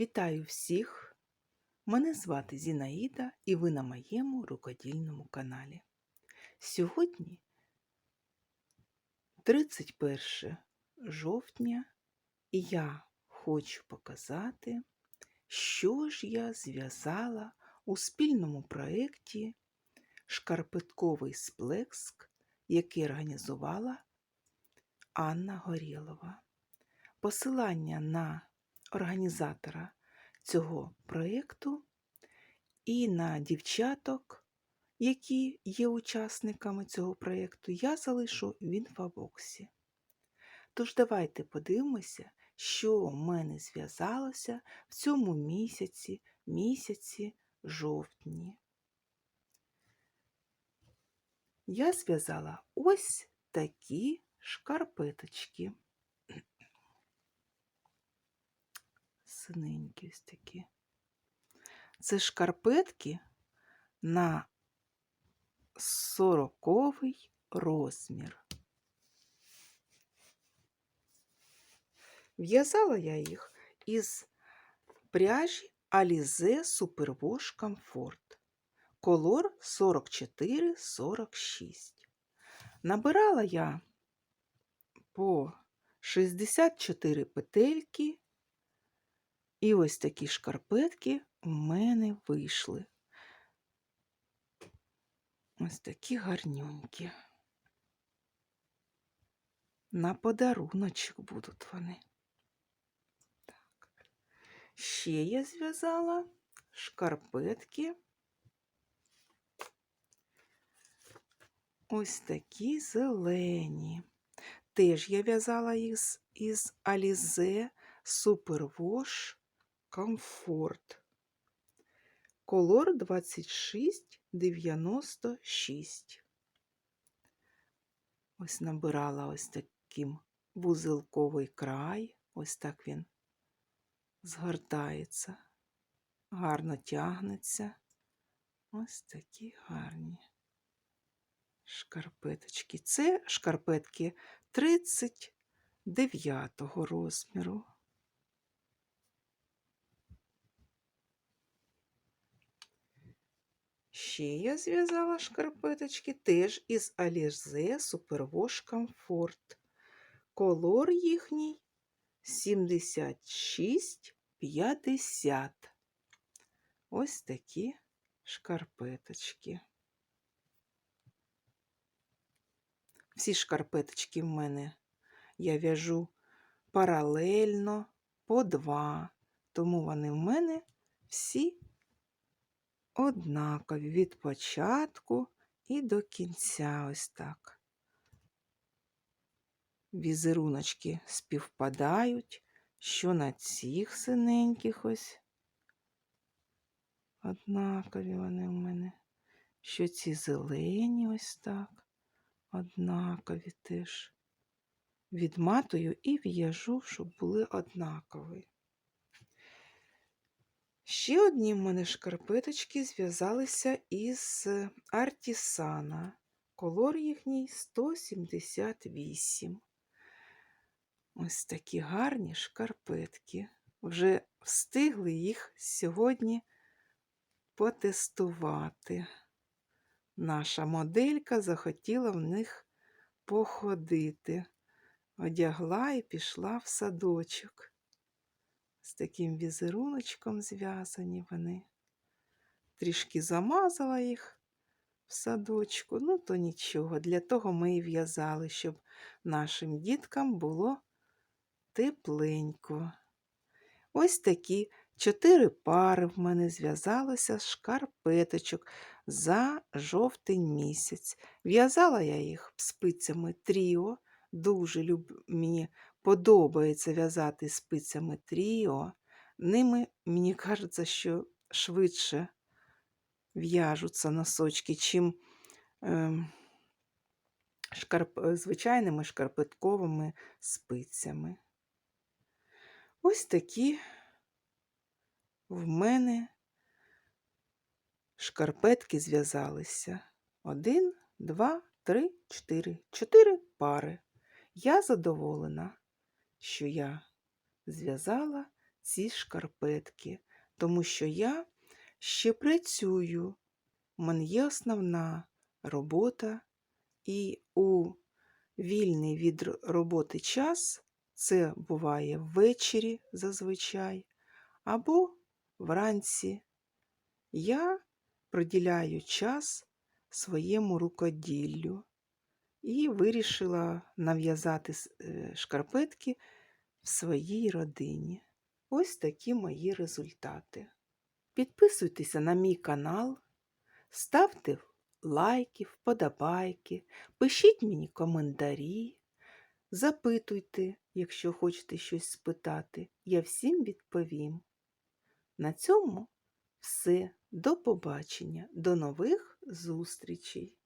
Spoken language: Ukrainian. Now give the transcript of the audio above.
Вітаю всіх! Мене звати Зінаїда і ви на моєму рукодільному каналі. Сьогодні 31 жовтня, і я хочу показати, що ж я зв'язала у спільному проєкті Шкарпетковий сплеск, який організувала Анна Горєлова. Посилання на організатора цього проєкту і на дівчаток, які є учасниками цього проєкту, я залишу в інфобоксі. Тож давайте подивимося, що в мене зв'язалося в цьому місяці, місяці жовтні. Я зв'язала ось такі шкарпеточки. Синенькі ось такі. Це шкарпетки на сороковий розмір. В'язала я їх із пряжі Alize Superwash Comfort. Колор 44-46. Набирала я по 64 петельки, і ось такі шкарпетки у мене вийшли. Ось такі гарнюнькі. На подаруночок будуть вони. Так. Ще я зв'язала шкарпетки. Ось такі зелені. Теж я в'язала їх із Alize Superwash Comfort. Колор 2696. Ось набирала ось таким вузелковий край. Ось так він згортається, гарно тягнеться. Ось такі гарні шкарпеточки. Це шкарпетки 39 розміру. Ще я зв'язала шкарпеточки теж із Alize Superwash Comfort. Колор їхній 76,50. Ось такі шкарпеточки. Всі шкарпеточки в мене я в'яжу паралельно по два, тому вони в мене всі однакові від початку і до кінця ось так. Візеруночки співпадають, що на цих синеньких ось однакові вони в мене, що ці зелені ось так, однакові теж. Відматую і в'яжу, щоб були однакові. Ще одні в мене шкарпеточки зв'язалися із Артісана. Колор їхній 178. Ось такі гарні шкарпетки. Вже встигли їх сьогодні потестувати. Наша моделька захотіла в них походити. Одягла і пішла в садочок з таким візеруночком зв'язані вони. Трішки замазала їх в садочку, ну то нічого, для того ми і в'язали, щоб нашим діткам було тепленько. Ось такі чотири пари в мене зв'язалося з шкарпеточок за жовтень місяць. В'язала я їх спицями тріо, дуже люб... мені подобається в'язати спицями тріо, ними, мені кажеться, що швидше в'яжуться носочки, чим е, шкарп... звичайними шкарпетковими спицями. Ось такі в мене шкарпетки зв'язалися. Один, два, три, чотири. Чотири пари. Я задоволена що я зв'язала ці шкарпетки, тому що я ще працюю. У мене є основна робота, і у вільний від роботи час це буває ввечері зазвичай або вранці. Я приділяю час своєму рукоділлю і вирішила нав'язати е, шкарпетки в своїй родині. Ось такі мої результати. Підписуйтеся на мій канал, ставте лайки, вподобайки, пишіть мені коментарі, запитуйте, якщо хочете щось спитати. Я всім відповім. На цьому все. До побачення, до нових зустрічей!